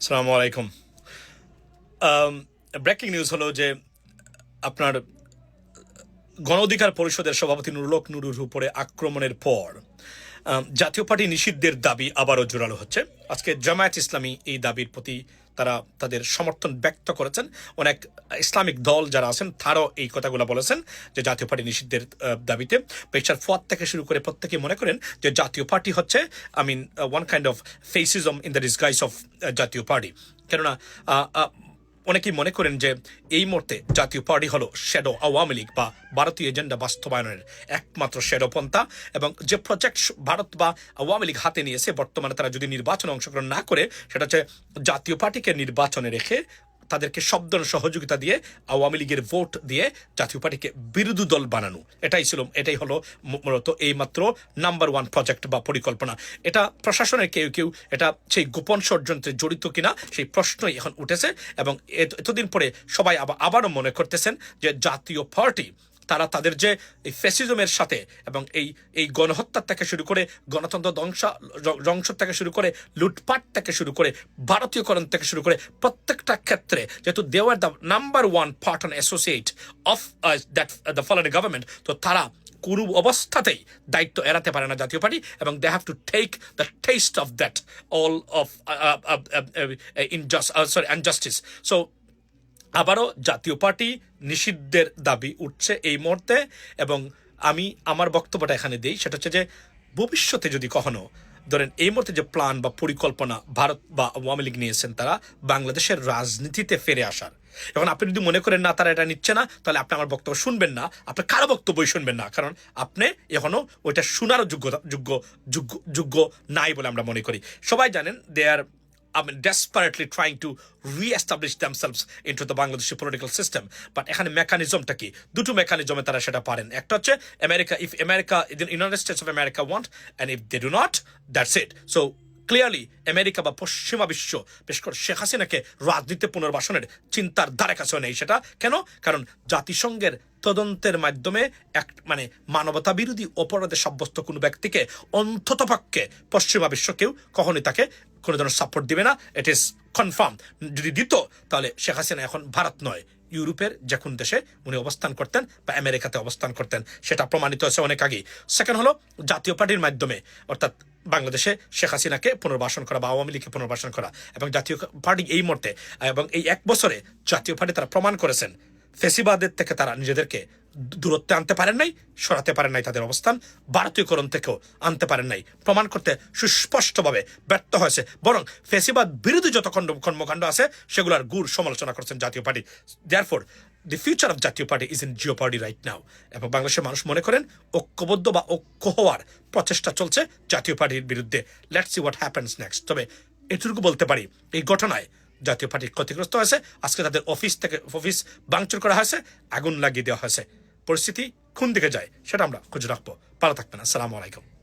সালামু আলাইকুম breaking news হলো যে আপনার গণ অধিকার পরিষদের সভাপতি নুরুলক নুরুর উপরে আক্রমণের পর জাতীয় পার্টি নিষিদ্ধের দাবি আবারও জোরালো হচ্ছে। আজকে জামায়াত ইসলামী এই দাবির প্রতি তারা তাদের সমর্থন ব্যক্ত করেছেন। অনেক ইসলামিক দল যারা আছেন, তারাও এই কথাগুলো বলেছেন যে জাতীয় পার্টি নিষিদ্ধের দাবিতে। পেশার ফোয়াদ থেকে শুরু করে প্রত্যেকে মনে করেন যে জাতীয় পার্টি হচ্ছে I mean one kind of fascism in the disguise of Jatiya Party. কেননা অনেকেই মনে করেন যে এই মুহূর্তে জাতীয় পার্টি হলো শ্যাডো আওয়ামী লীগ বা ভারতীয় এজেন্ডা বাস্তবায়নের একমাত্র শ্যাডো পন্থা এবং যে প্রজেক্ট ভারত বা আওয়ামী লীগ হাতে নিয়েছে, বর্তমানে তারা যদি নির্বাচনে অংশগ্রহণ না করে, সেটা হচ্ছে জাতীয় পার্টিকে নির্বাচনে রেখে তাদেরকে শব্দ সহযোগিতা দিয়ে আওয়ামী লীগের ভোট দিয়ে জাতীয় পার্টিকে বিরোধী দল বানানো। এটাই ছিল এটাই হলো মূলত এই মাত্র নাম্বার ওয়ান প্রজেক্ট বা পরিকল্পনা। এটা প্রশাসনের কেউ কেউ এটা সেই গোপন ষড়যন্ত্রে জড়িত কিনা সেই প্রশ্নই এখন উঠেছে এবং এত- এতদিন পরে সবাই আবার আবারও মনে করতেছেন যে জাতীয় পার্টি তারা তাদের যে এই ফ্যাসিজমের সাথে এবং এই এই গণহত্যার থেকে শুরু করে গণতন্ত্র ধ্বংসা ধ্বংস থেকে শুরু করে লুটপাট থেকে শুরু করে ভারতীয়করণ থেকে শুরু করে প্রত্যেকটা ক্ষেত্রে যেহেতু they are the number one part and associate of that the following government তো তারা কোনো অবস্থাতেই দায়িত্ব এড়াতে পারে না জাতীয় পার্টি এবং they have to take the taste of that all of injust sorry unjustice so আবারও জাতীয় পার্টি নিষিদ্ধের দাবি উঠছে এই মুহূর্তে এবং আমি আমার বক্তব্যটা এখানে দিই। সেটা হচ্ছে যে, ভবিষ্যতে যদি কখনো, ধরেন এই মুহূর্তে যে প্ল্যান বা পরিকল্পনা ভারত বা আওয়ামী লীগ নিয়েছেন তারা, বাংলাদেশের রাজনীতিতে ফিরে আসার। এখন আপনি যদি মনে করেন, না, তারা এটা নিচ্ছে না, তাহলে আপনি আমার বক্তব্য শুনবেন না। আপনি কারও বক্তব্যই শুনবেন না। কারণ আপনি এখনও ওইটা শোনারও যোগ্য যোগ্য যোগ্য নাই বলে আমরা মনে করি। সবাই জানেন দে আর I mean, desperately trying to re-establish themselves into the Bangladeshi political system. But এখানে মেকানিজমটা কি? দুটো মেকানিজমে তারা সেটা পারেন। একটা হচ্ছে America if America United States of America want and if they do not that's it so clearly America বা পশ্চিমা বিশ্ব বিশেষ করে শেখ হাসিনাকে রাজনীতি পুনর্বাসনের চিন্তার দ্বারে কাছেও নেই সেটা। কেন? কারণ জাতিসংঘের তদন্তের মাধ্যমে এক মানে মানবতা বিরোধী অপরাধে সাব্যস্ত কোনো ব্যক্তিকে অন্তত পক্ষে পশ্চিমা বিশ্ব কেউ কখনোই তাকে কোনো ধরনের সাপোর্ট দিবে না। ইট ইজ কনফার্ম যদি দিত, তাহলে শেখ হাসিনা এখন ভারত নয়। ইউরোপের যে কোন দেশে উনি অবস্থান করতেন বা আমেরিকাতে অবস্থান করতেন। সেটা প্রমাণিত হয়েছে অনেক আগেই। সেকেন্ড হলো, জাতীয় পার্টির মাধ্যমে, অর্থাৎ বাংলাদেশে শেখ হাসিনাকে পুনর্বাসন করা বা আওয়ামী লীগকে পুনর্বাসন করা এবং জাতীয় পার্টি এই মুহূর্তে এবং এই এক বছরে জাতীয় পার্টি তারা প্রমাণ করেছেন। ফেসিবাদের থেকে তারা নিজেদেরকে দূরত্বে আনতে পারেন নাই, সরাতে পারেন নাই তাদের অবস্থান ভারতীয়করণ থেকেও আনতে পারেন নাই। প্রমাণ করতে সুস্পষ্টভাবে ব্যর্থ হয়েছে। বরং ফেসিবাদ বিরোধী যত কর্ম- কর্মকাণ্ড আছে, সেগুলোর গুড় সমালোচনা করছেন Jatiya Party. Therefore the future of Jatiya Party is in jeopardy right now এবং বাংলাদেশের মানুষ মনে করেন, ঐক্যবদ্ধ বা ঐক্য হওয়ার প্রচেষ্টা চলছে জাতীয় পার্টির বিরুদ্ধে। Let's see what happens next তবে এটুকু বলতে পারি, এই ঘটনায় জাতীয় পার্টি ক্ষতিগ্রস্ত হয়েছে। আজকে তাদের অফিস থেকে, অফিস ভাঙচুর করা হয়েছে, আগুন লাগিয়ে দেওয়া হয়েছে। পরিস্থিতি কোন দিকে যায় সেটা আমরা খুঁজে রাখব। ভালো থাকবেন। আসসালামু আলাইকুম।